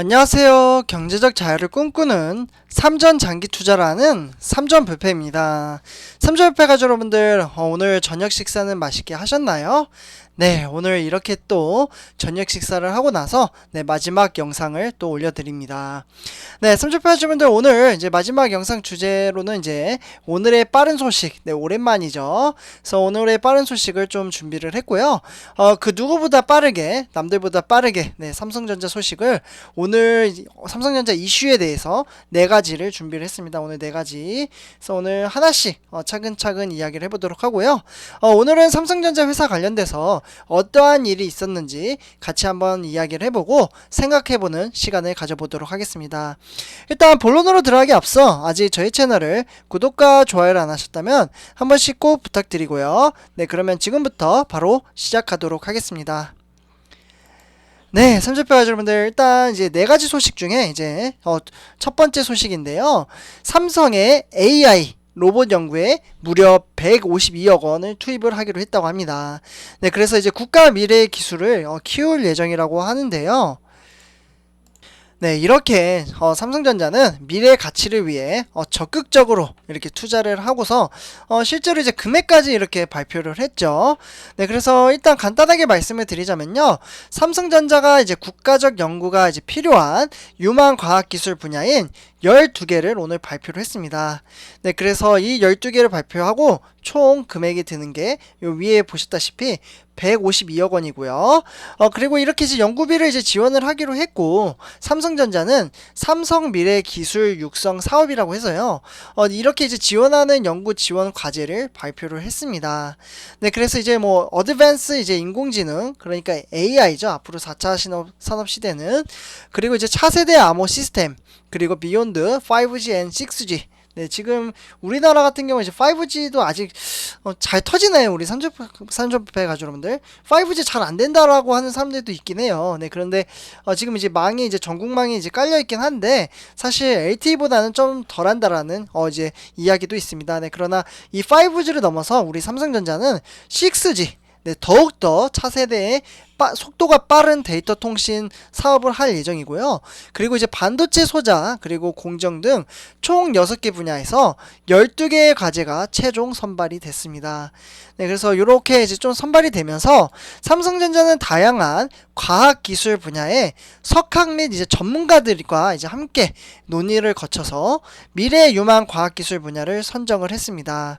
안녕하세요. 경제적 자유를 꿈꾸는 삼전 장기 투자라는 삼전 불패입니다. 삼전 불패 가족 여러분들 어, 오늘 저녁 식사는 맛있게 하셨나요? 네, 오늘 이렇게 또 저녁 식사를 하고 나서 네, 마지막 영상을 또 올려드립니다. 네, 가족분들 오늘 이제 마지막 영상 주제로는 이제 오늘의 빠른 소식, 네, 오랜만이죠. 그래서 오늘의 빠른 소식을 좀 준비를 했고요. 어, 그 누구보다 빠르게, 남들보다 빠르게, 네, 삼성전자 소식을 오늘 삼성전자 이슈에 대해서 네 가지 를 준비를 했습니다. 오늘 네 가지. 그래서 오늘 하나씩 어, 차근차근 이야기를 해보도록 하고요. 어, 오늘은 삼성전자 회사 관련돼서 어떠한 일이 있었는지 같이 한번 이야기를 해보고 생각해보는 시간을 가져보도록 하겠습니다. 일단 본론으로 들어가기 앞서 아직 저희 채널을 구독과 좋아요를 안 하셨다면 한 번씩 꼭 부탁드리고요. 네, 그러면 지금부터 바로 시작하도록 하겠습니다. 네, 삼십표 여러분들 일단 이제 네 가지 소식 중에 이제 어, 첫 번째 소식인데요. 삼성의 AI 로봇 연구에 무려 152억 원을 투입을 하기로 했다고 합니다. 네, 그래서 이제 국가 미래 기술을 어, 키울 예정이라고 하는데요. 네, 이렇게 어, 삼성전자는 미래 가치를 위해 어, 적극적으로 이렇게 투자를 하고서 어, 실제로 이제 금액까지 이렇게 발표를 했죠. 네, 그래서 일단 간단하게 말씀을 드리자면요, 삼성전자가 이제 국가적 연구가 이제 필요한 유망 과학 기술 분야인 12개를 오늘 발표를 했습니다. 네, 그래서 이 12개를 발표하고 총 금액이 드는 게 요 위에 보셨다시피 152억 원이고요. 어, 그리고 이렇게 이제 연구비를 이제 지원을 하기로 했고, 삼성전자는 삼성 미래 기술 육성 사업이라고 해서요. 어, 이렇게 이제 지원하는 연구 지원 과제를 발표를 했습니다. 네, 그래서 이제 뭐, 어드밴스 이제 인공지능, 그러니까 AI죠. 앞으로 4차 산업, 시대는. 그리고 이제 차세대 암호 시스템, 그리고 비욘드 5G and 6G 네, 지금 우리나라 같은 경우 이제 5G도 아직 어, 잘 터지네요. 우리 산전배 가족 여러분들. 5G 잘 안 된다라고 하는 사람들도 있긴 해요. 네, 그런데 어, 지금 이제 망이 이제 전국망이 이제 깔려 있긴 한데 사실 LTE보다는 좀 덜한다라는 어, 이제 이야기도 있습니다. 네, 그러나 이 5G를 넘어서 우리 삼성전자는 6G 네, 더욱더 차세대의 빠, 속도가 빠른 데이터 통신 사업을 할 예정이고요. 그리고 이제 반도체 소자, 그리고 공정 등 총 6개 분야에서 12개의 과제가 최종 선발이 됐습니다. 네, 그래서 이렇게 이제 좀 선발이 되면서 삼성전자는 다양한 과학 기술 분야에 석학 및 이제 전문가들과 이제 함께 논의를 거쳐서 미래 유망 과학 기술 분야를 선정을 했습니다.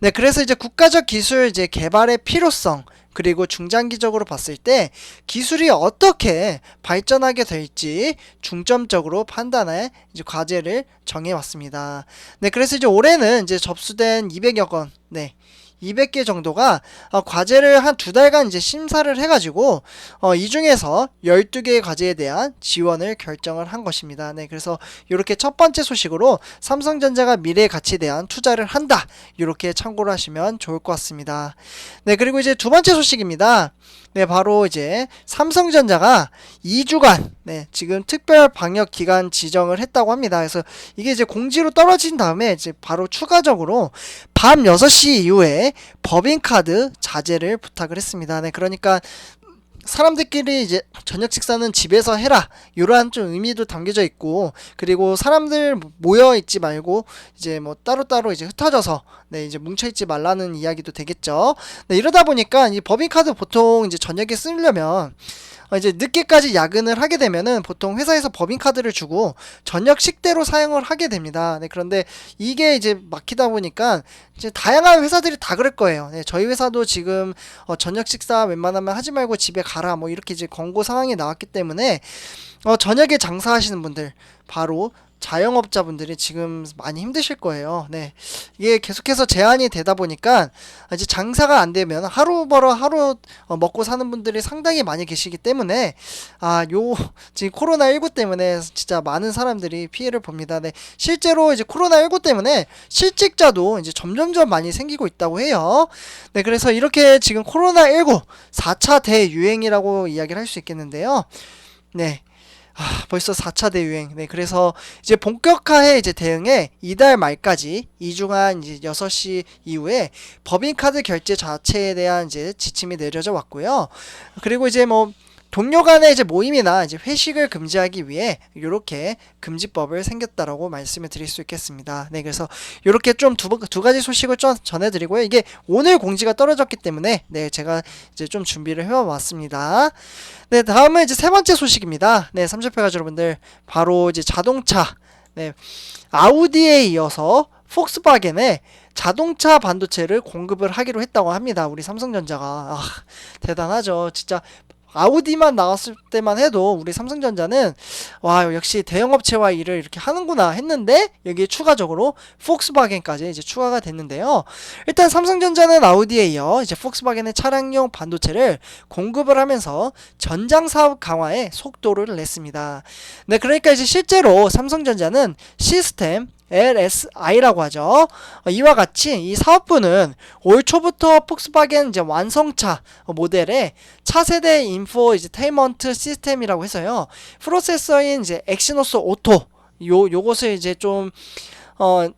네, 그래서 이제 국가적 기술 이제 개발의 필요성 그리고 중장기적으로 봤을 때 기술이 어떻게 발전하게 될지 중점적으로 판단해 이제 과제를 정해 왔습니다. 네, 그래서 이제 올해는 이제 접수된 200여 건, 네, 200개 정도가 어, 과제를 한 두 달간 이제 심사를 해가지고 어, 이 중에서 12개의 과제에 대한 지원을 결정을 한 것입니다. 네, 그래서 이렇게 첫 번째 소식으로 삼성전자가 미래 가치에 대한 투자를 한다. 이렇게 참고를 하시면 좋을 것 같습니다. 네, 그리고 이제 두 번째 소식입니다. 네, 바로 이제 삼성전자가 2주간 네, 지금 특별 방역 기간 지정을 했다고 합니다. 그래서 이게 이제 공지로 떨어진 다음에 이제 바로 추가적으로 밤 6시 이후에 법인카드 자제를 부탁을 했습니다. 네, 그러니까 사람들끼리 이제 저녁 식사는 집에서 해라 이러한 좀 의미도 담겨져 있고 그리고 사람들 모여 있지 말고 이제 뭐 따로따로 이제 흩어져서 네 이제 뭉쳐 있지 말라는 이야기도 되겠죠. 네 이러다 보니까 이 법인카드 보통 이제 저녁에 쓰려면 어, 이제 늦게까지 야근을 하게 되면은 보통 회사에서 법인카드를 주고 저녁 식대로 사용을 하게 됩니다. 네, 그런데 이게 이제 막히다 보니까 이제 다양한 회사들이 다 그럴 거예요. 네, 저희 회사도 지금 어, 저녁 식사 웬만하면 하지 말고 집에 가라 뭐 이렇게 이제 권고 상황이 나왔기 때문에 어, 저녁에 장사하시는 분들 바로 자영업자분들이 지금 많이 힘드실 거예요. 네. 이게 계속해서 제한이 되다 보니까 이제 장사가 안 되면 하루 벌어 하루 어, 먹고 사는 분들이 상당히 많이 계시기 때문에 아, 요 지금 코로나 19 때문에 진짜 많은 사람들이 피해를 봅니다. 네. 실제로 이제 코로나 19 때문에 실직자도 이제 점점점 많이 생기고 있다고 해요. 네. 그래서 이렇게 지금 코로나 19 4차 대유행이라고 이야기를 할 수 있겠는데요. 네. 아, 벌써 4차 대유행. 네, 그래서 이제 본격화해 이제 대응에 이달 말까지 2주간 이제 6시 이후에 법인카드 결제 자체에 대한 이제 지침이 내려져 왔고요. 그리고 이제 뭐 동료 간의 이제 모임이나 이제 회식을 금지하기 위해 이렇게 금지법을 생겼다라고 말씀을 드릴 수 있겠습니다. 네, 그래서 이렇게 좀두두 가지 소식을 좀 전해드리고요. 이게 오늘 공지가 떨어졌기 때문에 네, 제가 이제 좀 준비를 해왔습니다. 네, 다음은 이제 세 번째 소식입니다. 네, 삼십회가 여러분들 바로 이제 자동차 네, 아우디에 이어서 폭스바겐에 자동차 반도체를 공급을 하기로 했다고 합니다. 우리 삼성전자가 아, 대단하죠. 진짜 아우디만 나왔을 때만 해도 우리 삼성전자는 와 역시 대형업체와 일을 이렇게 하는구나 했는데 여기에 추가적으로 폭스바겐까지 이제 추가가 됐는데요. 일단 삼성전자는 아우디에 이어 이제 폭스바겐의 차량용 반도체를 공급을 하면서 전장 사업 강화에 속도를 냈습니다. 네, 그러니까 이제 실제로 삼성전자는 시스템 LSI라고 하죠. 어, 이와 같이 이 사업부는 올 초부터 폭스바겐 이제 완성차 모델의 차세대 인포 테이먼트 시스템이라고 해서요. 프로세서인 이제 엑시노스 오토 요 요것을 이제 좀 어,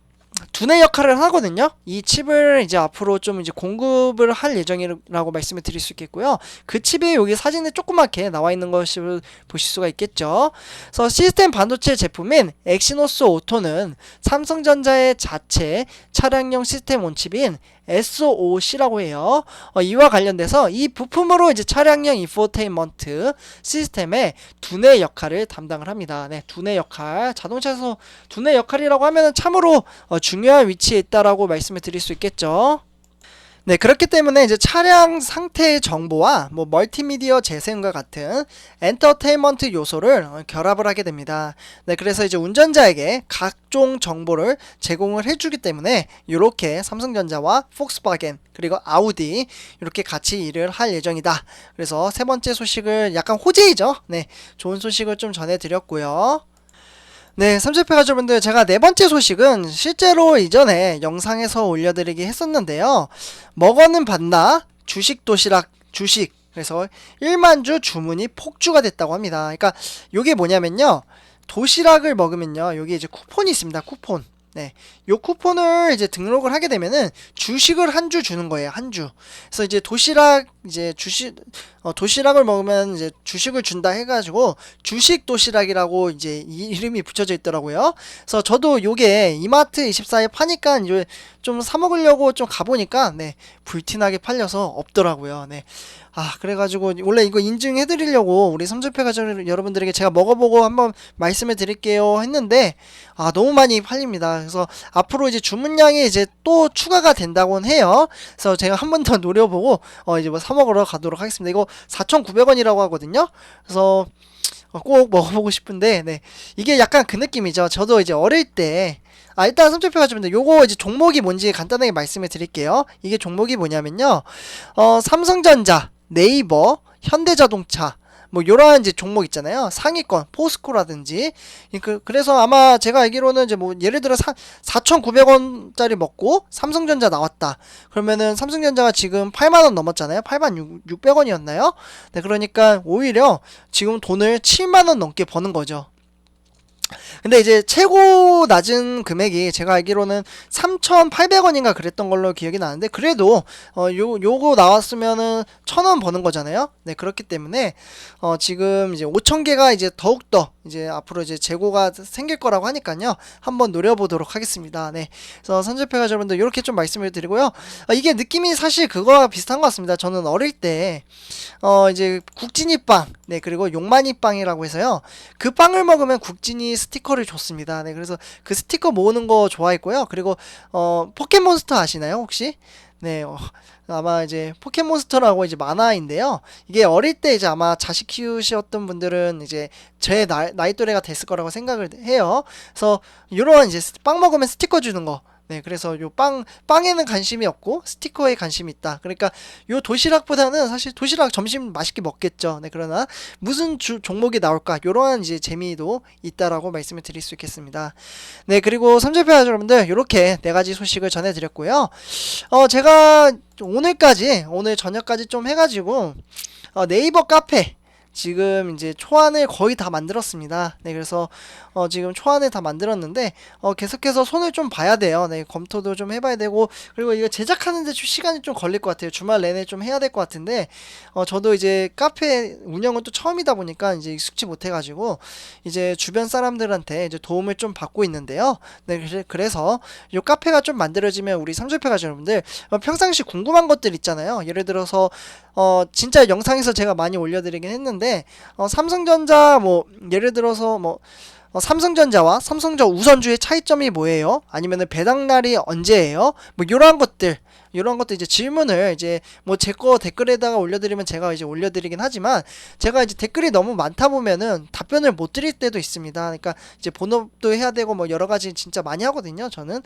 두뇌 역할을 하거든요. 이 칩을 이제 앞으로 좀 이제 공급을 할 예정이라고 말씀을 드릴 수 있겠고요. 그 칩이 여기 사진에 조그맣게 나와 있는 것을 보실 수가 있겠죠. 그래서 시스템 반도체 제품인 엑시노스 오토는 삼성전자의 자체 차량용 시스템 온칩인 SOC라고 해요. 어, 이와 관련돼서 이 부품으로 이제 차량용 인포테인먼트 시스템의 두뇌 역할을 담당을 합니다. 네, 두뇌 역할. 자동차에서 두뇌 역할이라고 하면은 참으로 어, 중요한 위치에 있다라고 말씀을 드릴 수 있겠죠. 네, 그렇기 때문에 이제 차량 상태의 정보와 뭐 멀티미디어 재생과 같은 엔터테인먼트 요소를 어, 결합을 하게 됩니다. 네, 그래서 이제 운전자에게 각종 정보를 제공을 해주기 때문에 이렇게 삼성전자와 폭스바겐 그리고 아우디 이렇게 같이 일을 할 예정이다. 그래서 세 번째 소식을 약간 호재이죠. 네, 좋은 소식을 좀 전해드렸고요. 네, 삼십회 가족분들 제가 네 번째 소식은 실제로 이전에 영상에서 올려드리기 했었는데요. 먹어는 봤나 주식 도시락 주식 그래서 1만 주 주문이 폭주가 됐다고 합니다. 그러니까 이게 뭐냐면요. 도시락을 먹으면요. 여기 이제 쿠폰이 있습니다. 쿠폰. 네. 요 쿠폰을 이제 등록을 하게 되면은 주식을 한 주 주는 거예요. 한 주. 그래서 이제 도시락 이제 주식 어, 도시락을 먹으면 이제 주식을 준다 해 가지고 주식 도시락이라고 이제 이, 이름이 붙여져 있더라고요. 그래서 저도 요게 이마트 24에 파니까 이제 좀 사 먹으려고 좀 가 보니까 네 불티나게 팔려서 없더라고요. 네. 아 그래가지고 원래 이거 인증해 드리려고 우리 삼주패 가족 여러분들에게 제가 먹어보고 한번 말씀해 드릴게요 했는데 아 너무 많이 팔립니다. 그래서 앞으로 이제 주문량이 이제 또 추가가 된다고는 해요. 그래서 제가 한 번 더 노려보고 어 이제 뭐 사 먹으러 가도록 하겠습니다. 이거 4,900원이라고 하거든요. 그래서 어, 꼭 먹어보고 싶은데 네. 이게 약간 그 느낌이죠. 저도 이제 어릴 때 아, 일단 삼촌표 가지면 요거 이제 종목이 뭔지 간단하게 말씀을 드릴게요. 이게 종목이 뭐냐면요. 어, 삼성전자, 네이버, 현대자동차, 뭐 요러한 이제 종목 있잖아요. 상위권, 포스코라든지. 그, 그래서 아마 제가 알기로는 이제 뭐 예를 들어 4,900원짜리 먹고 삼성전자 나왔다. 그러면은 삼성전자가 지금 8만 원 넘었잖아요. 8만 600원이었나요? 네, 그러니까 오히려 지금 돈을 7만 원 넘게 버는 거죠. 근데 이제 최고 낮은 금액이 제가 알기로는 3,800원인가 그랬던 걸로 기억이 나는데 그래도 어 요 요거 나왔으면은 1,000원 버는 거잖아요. 네, 그렇기 때문에 어 지금 이제 5,000개가 이제 더욱 더 이제 앞으로 이제 재고가 생길 거라고 하니까요. 한번 노려보도록 하겠습니다. 네. 그래서 선제패가 여러분들 이렇게 좀 말씀을 드리고요. 아, 이게 느낌이 사실 그거와 비슷한 것 같습니다. 저는 어릴 때 어 이제 국진이 빵, 네 그리고 용만이 빵이라고 해서요. 그 빵을 먹으면 국진이 스티커를 줬습니다. 네 그래서 그 스티커 모으는 거 좋아했고요. 그리고 어 포켓몬스터 아시나요 혹시? 네, 어, 아마 이제 포켓몬스터라고 이제 만화인데요. 이게 어릴 때 이제 아마 자식 키우셨던 분들은 이제 제 나이, 나이 또래가 됐을 거라고 생각을 해요. 그래서 이런 이제 빵 먹으면 스티커 주는 거. 네, 그래서 요 빵, 빵에는 관심이 없고 스티커에 관심이 있다. 그러니까 요 도시락보다는 사실 도시락 점심 맛있게 먹겠죠. 네, 그러나 무슨 주, 종목이 나올까? 요러한 이제 재미도 있다라고 말씀을 드릴 수 있겠습니다. 네, 그리고 삼재표 여러분들 요렇게 네 가지 소식을 전해드렸고요. 어, 제가 오늘까지, 오늘 저녁까지 좀 해가지고 어, 네이버 카페 지금 이제 초안을 거의 다 만들었습니다. 네, 그래서 어, 지금 초안을 다 만들었는데 어, 계속해서 손을 좀 봐야 돼요. 네, 검토도 좀 해봐야 되고 그리고 이거 제작하는데 좀 시간이 좀 걸릴 것 같아요. 주말 내내 좀 해야 될 것 같은데 어, 저도 이제 카페 운영은 또 처음이다 보니까 이제 익숙치 못해가지고 이제 주변 사람들한테 이제 도움을 좀 받고 있는데요. 네, 그래- 그래서 이 카페가 좀 만들어지면 우리 가족 여러분들 어, 평상시 궁금한 것들 있잖아요. 예를 들어서 어 진짜 영상에서 제가 많이 올려드리긴 했는데 어 삼성전자 뭐 예를 들어서 뭐 어, 삼성전자와 삼성전 우선주의 차이점이 뭐예요? 아니면은 배당날이 언제예요? 뭐 이러한 것들 이런 것도 이제 질문을 이제 뭐 제 거 댓글에다가 올려드리면 제가 이제 올려드리긴 하지만 제가 이제 댓글이 너무 많다 보면은 답변을 못 드릴 때도 있습니다. 그러니까 이제 본업도 해야 되고 뭐 여러 가지 진짜 많이 하거든요. 저는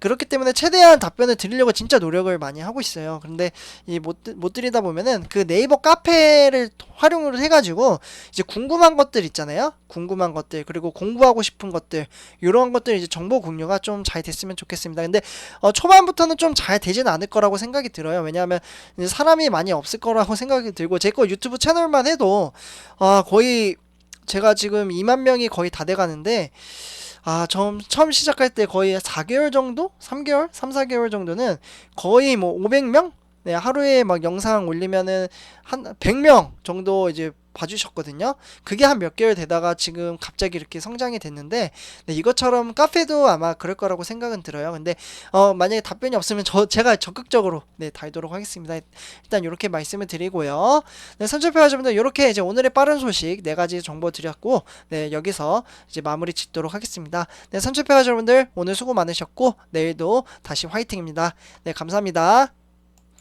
그렇기 때문에 최대한 답변을 드리려고 진짜 노력을 많이 하고 있어요. 그런데 이못못 드리다 보면은 그 네이버 카페를 활용을 해가지고 이제 궁금한 것들 있잖아요. 궁금한 것들 그리고 공부하고 싶은 것들 이런 것들 이제 정보 공유가 좀 잘 됐으면 좋겠습니다. 근데 어, 초반부터는 좀 잘 되지는 않을 거라고 생각이 들어요. 왜냐하면 사람이 많이 없을 거라고 생각이 들고 제 거 유튜브 채널만 해도 아 거의 제가 지금 2만 명이 거의 다 돼가는데 아 처음 처음 시작할 때 거의 4개월 정도, 3개월, 3, 4개월 정도는 거의 뭐 500명 네, 하루에 막 영상 올리면은 한 100명 정도 이제 봐주셨거든요. 그게 한 몇 개월 되다가 지금 갑자기 이렇게 성장이 됐는데 네, 이것처럼 카페도 아마 그럴 거라고 생각은 들어요. 근데 어, 만약에 답변이 없으면 저 제가 적극적으로 네, 달도록 하겠습니다. 일단 이렇게 말씀을 드리고요. 네, 선출표 하시분들 이렇게 이제 오늘의 빠른 소식 네 가지 정보 드렸고 네, 여기서 이제 마무리 짓도록 하겠습니다. 네, 선출표 여러분들 오늘 수고 많으셨고 내일도 다시 화이팅입니다. 네, 감사합니다.